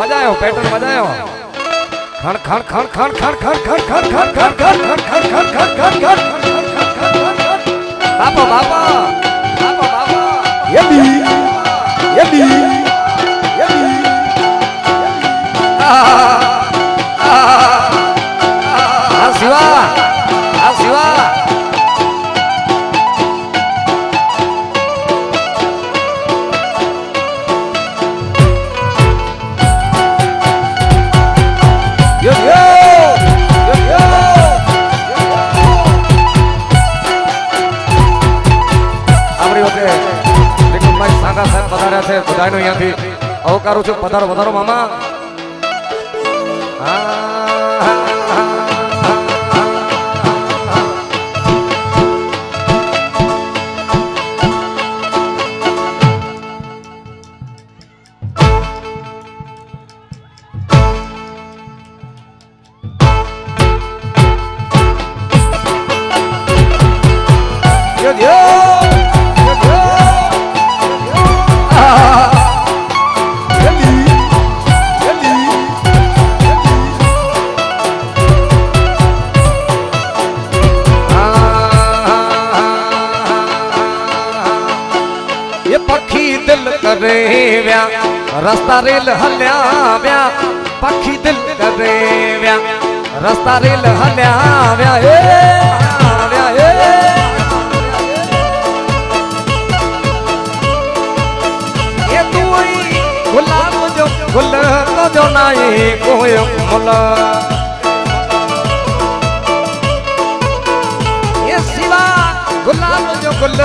વજાયો pattern વજાયો ખણ ખણ ખણ ખણ ખણ ખણ ખણ ખણ ખણ ખણ ખણ ખણ ખણ ખણ ખણ ખણ બાપા બાપા બાપા બાપા યદી યદી યદી આ આવકારું છું. પધારો વધારો મામા. રસ્તા રેલ હલ્યા પખી દિલ કરે રસ્તા રેલ હલ્યા એ. તુઈ ગુલાબ જો ગુલ તો જો નાઈ કોઈ મુલા ગુલાબ જો ગુલ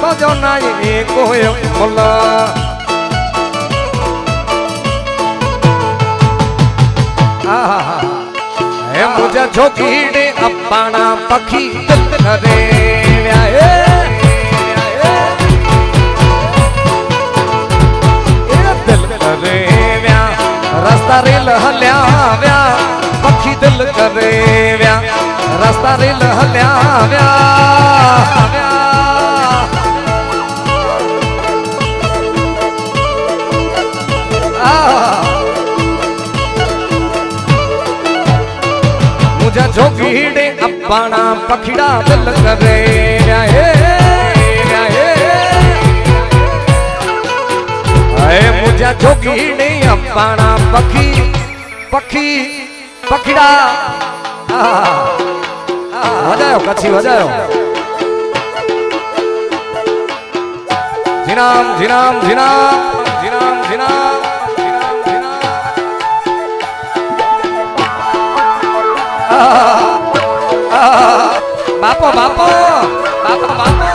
તો જો નાઈ કોઈ મુલા મોજ જોગીને અપાણા પખી રે રસ્તા રે લહલ્યા પખી દિલ કરે રસ્તા રે લહલ્યા Ah! જો ભીડે અપાણા પખીડા બલ કરે હે મુજા જોગીને અપાણા પખી પખી, પખીડા. વજાયો કચ્છી વજાયો જીનામ જીનામ જીનામ બાપો બાપો બાપો.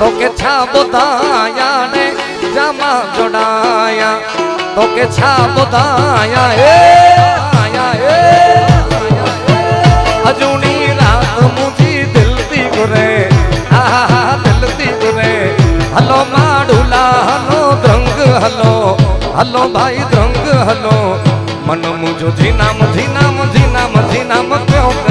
તો કે છા બોધાયા. ને જામા જોડાયા તો કે છા બધાયા હે આયા એ અજુની રાત મુજી દિલ દી ગુરે આહા દિલ દી ગુરે હલો માડુલા, હલો દ્રંગ હલો હલો ભાઈ દ્રંગ હલો. મન મુજો જીનામ જીનામ જીનામ જીનામ ક્યો.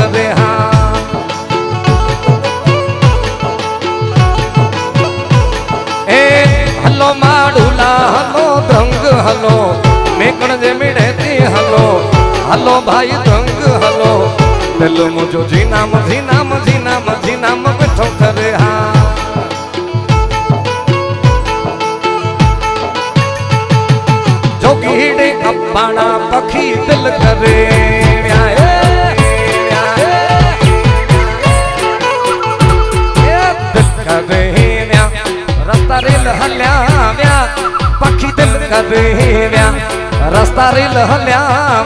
ભાઈ દ્રંગ હલો દિલ મુજો જીનામ જીનામ જીનામ જીનામ બેઠો કરે હા જોગીડે અપાણા પખી દિલ કરે વ્યા એ, વ્યા એ. એ દિલ કરે વ્યા રસ્તા રેલ હલ્યા વ્યા પખી દિલ કરે વ્યા રસ્તા રેલ હલ્યા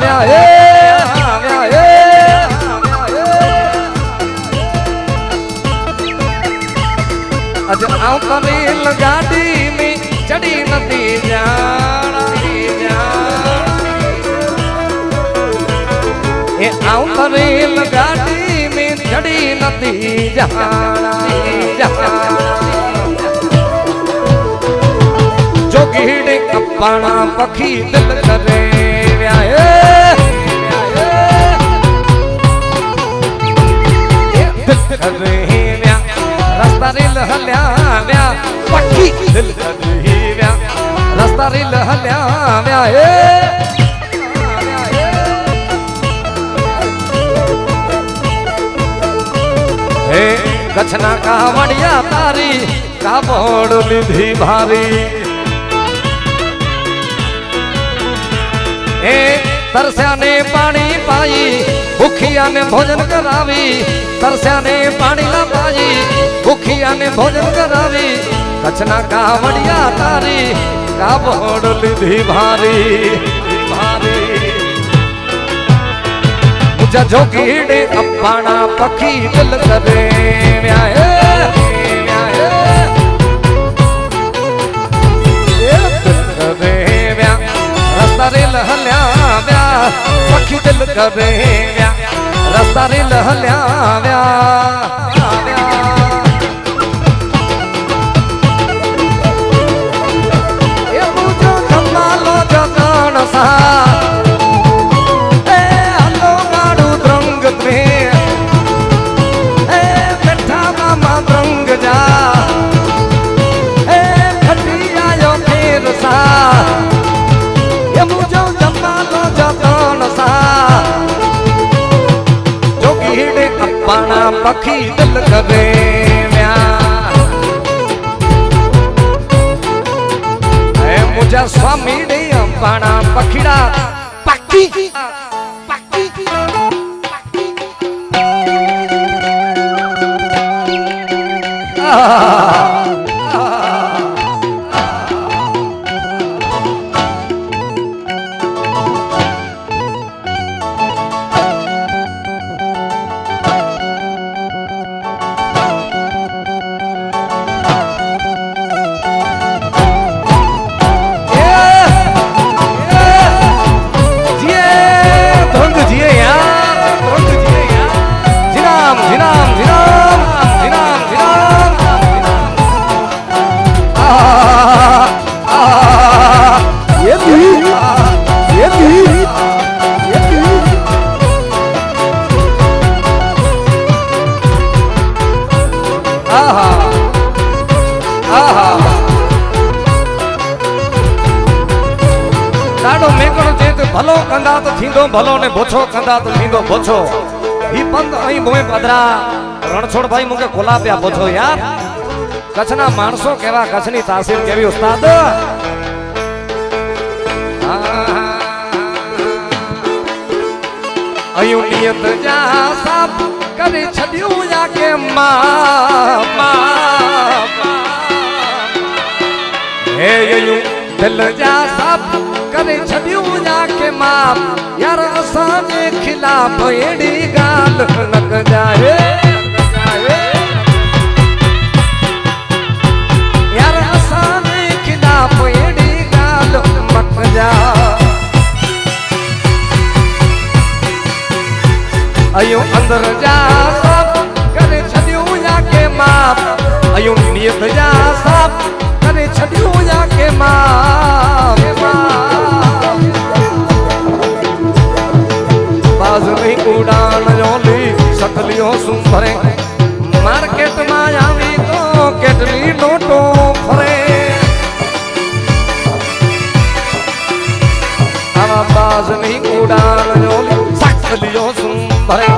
રેલ ગાડી દી જહાણા જહાણા જોગીડે કપાણા પખી દિલ કરે વ્યાય દિલ કરે વ્યા રસ્તા રેલ હલ્યા વ્યા પખી દિલ કરે વ્યા રસ્તા રેલ હલ્યા હે કચ્છના કાવડિયા તારી કાબોડ લીધી ભારી એ તરસ્યાને પાણી પાઈ ભૂખિયાને ભોજન કરાવી તરસ્યાને પાણી ના પાઈ ભૂખિયાને ભોજન કરાવી કચ્છના કાવડિયા તારી કાબોડ લીધી ભારી ભારી મુજા કીડે અપાણા પખી દિલ કરે વ્યાય. રસ્તા રે લહલ્યા વ્યા. પખી દિલ કરે વ્યા રસ્તા રે હલ્યા વ્યા વ્યા. કંદાત થીંદો બોછો ઈ પંત અહીં મોય પધરા રણછોડભાઈ મુકે ખોલાપ્યા પોછો યાર. કચ્છના માણસો કેવા કચ્છની તાસીર કેવી ઉસ્તાદ. અયું નિયત જા સાપ કરી છડ્યું યા કે મા હે અયું દિલ જા સાપ કરી છડ્યું યા કે મા યાર અસાને ખિલાફ એડી ગાલ નક સકલિયો ફરે? માર્કેટમાં આવી તો કેટલી નોટો ફરે? આવા બાજ નહીં ઉડાન સાકલીઓ શું સુંભરે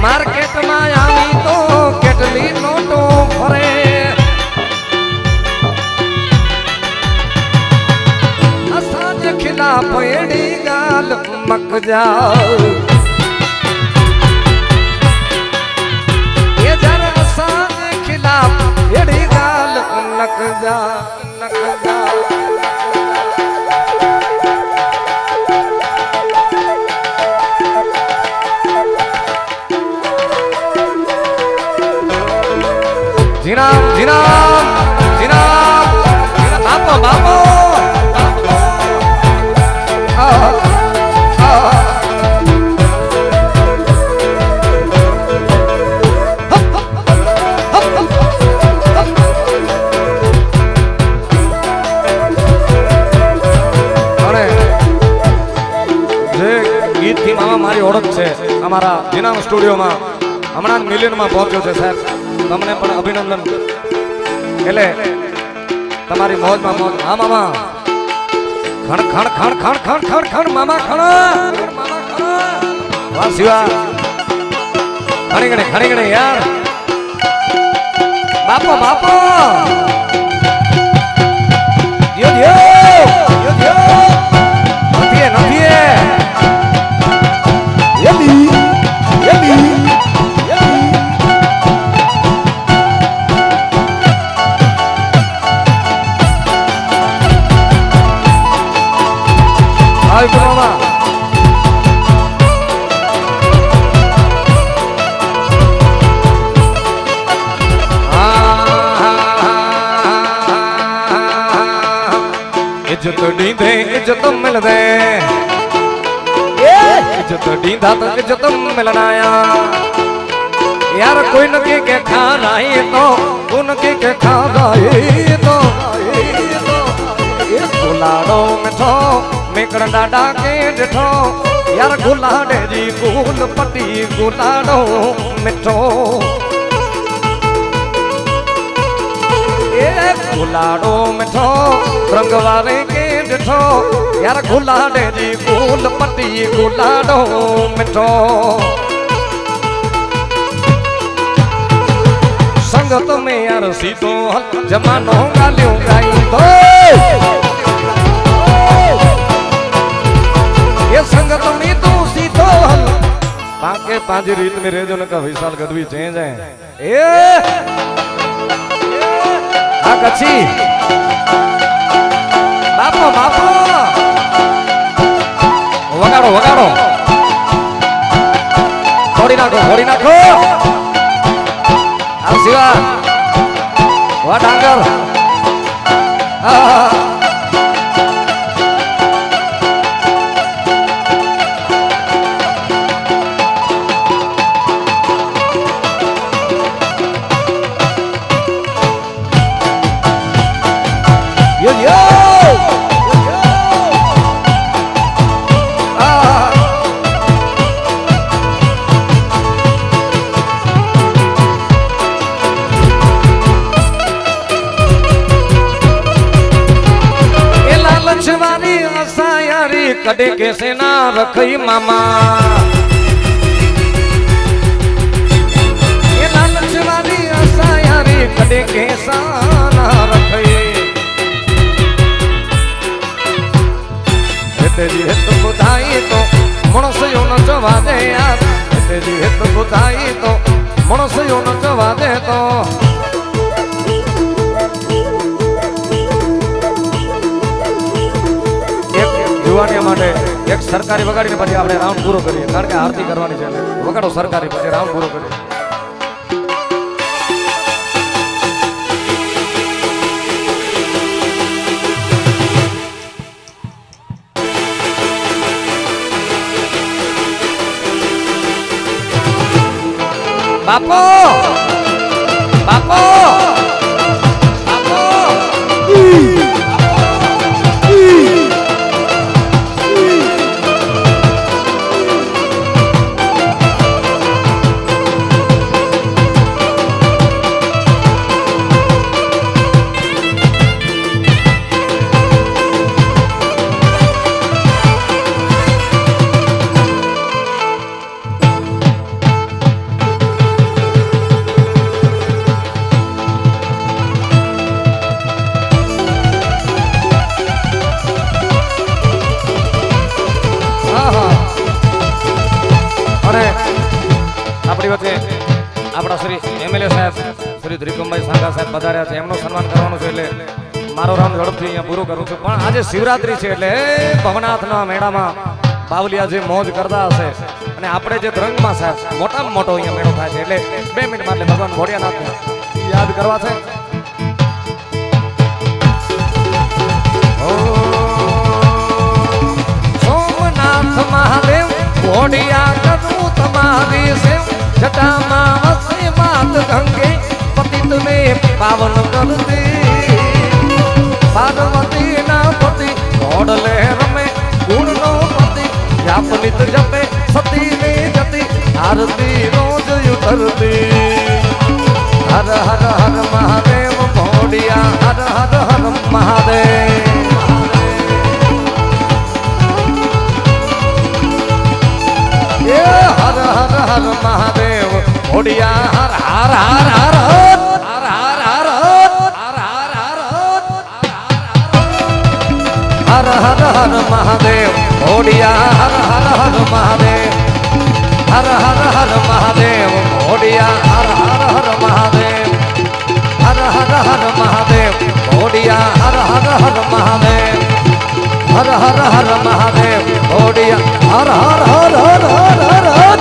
માર્કેટમાં આવી તો કેટલી નોટો ફરે? ખિલાફ એડી ગાલ મક જાઓ નક સ્ટુડિયોમાં હમણાં મિલિયનમાં પહોંચ્યો છે, સાહેબ. તમને પણ અભિનંદન. એટલે તમારી મોજમાં મોજ. હા, મામા. ખણ ખણ ખણ ખણ ખણ ખણ ખણ, મામા, ખણ. વાહ, શિવા. ખણી ગણે ખણી ગણે યાર. બાપો બાપો. इज़्ज़त इज़त ॾींदे इज़त मिलंदे इज़त तो इज़्ज़त मिलना या। यार कोई न के के खाना ही तो कंहिंखे के थो कोन कंहिंखे खाराए तो। थो गुलाड़ो मिठो मेकड़ ॾाढा खे ॾिठो यार गुलाड़े जी गुल पटी गुलाड़ो मिठो। गुलाड़ो मिठो रंग वारे के यार गुलाड़े जी गुल पटी गुलाड़ो मिठो। संगत में यार सीतो हल, जमानो गालियों गाई तो ये संगत में तू सीतो हल। पाके पाँच रीत में रेजो ने का विशाल गदवी चेंज है। ए! आ कच्छी બાપો! વગાડો વગાડો. ફોડી નાખો ફોડી નાખો. આવ શિવા વા ડાંગર આ યારી કડે કેસે ના રખઈ મામા. એ લાલચ વાળી આશા યારી કડે કેસા ના રખઈ તેજી હેત બુધાઈ તો મણસયો ન જવા દે યાર. તેજી હેત બુધાઈ તો મણસયો ન જવા દે તો સરકારી વગાડીને પછી આપણે રાઉન્ડ પૂરો કરીએ. કારણ કે આરતી કરવાની છે વગાડો સરકારી, પછી રાઉન્ડ પૂરો કરીએ. બાપો! બાપો! આપણા શ્રી એમએલએ સાહેબ, શ્રી ત્રિકમભાઈ સાંગા સાહેબ પધાર્યા છે. એમનું સન્માન કરવાનું છે એટલે મારો રામ ઝડપથી અહીંયા પૂરું કરું છું. પણ આજે શિવરાત્રી છે એટલે ભવનાથના મેળામાં બાવલિયા જે મોજ કરતા હશે અને આપણે જે ધ્રંગમાં સાહેબ, મોટામાં મોટો અહીંયા મેળો થાય છે. એટલે બે મિનિટમાં એટલે ભગવાન ભોળિયાનાથને યાદ કરવા છે. સોમનાથ મહાદેવ ઘોડિયા કરું તમારી સેવ, જટામાં પાવન કરતી પાર્વતી ના પતિ ઘોડલે રમે ગુણ નો પતિ જાપનિત જપે સતીની જતી આરતી રોજ ઉતરતી હર હર હર મહાદેવ ભોડિયા હર હર હર મહાદેવ એ હર હર હર મહાદેવ ભોડિયા હર હર હર હર હર હર હર હર મહાદેવ ઓડિયા હર હર હર મહાદેવ હર હર હર મહાદેવ ઓડિયા હર હર હર મહાદેવ હર હર હર મહાદેવ ઓડિયા હર હર હર મહાદેવ હર હર હર મહાદેવ ભોડિયા હર હર હર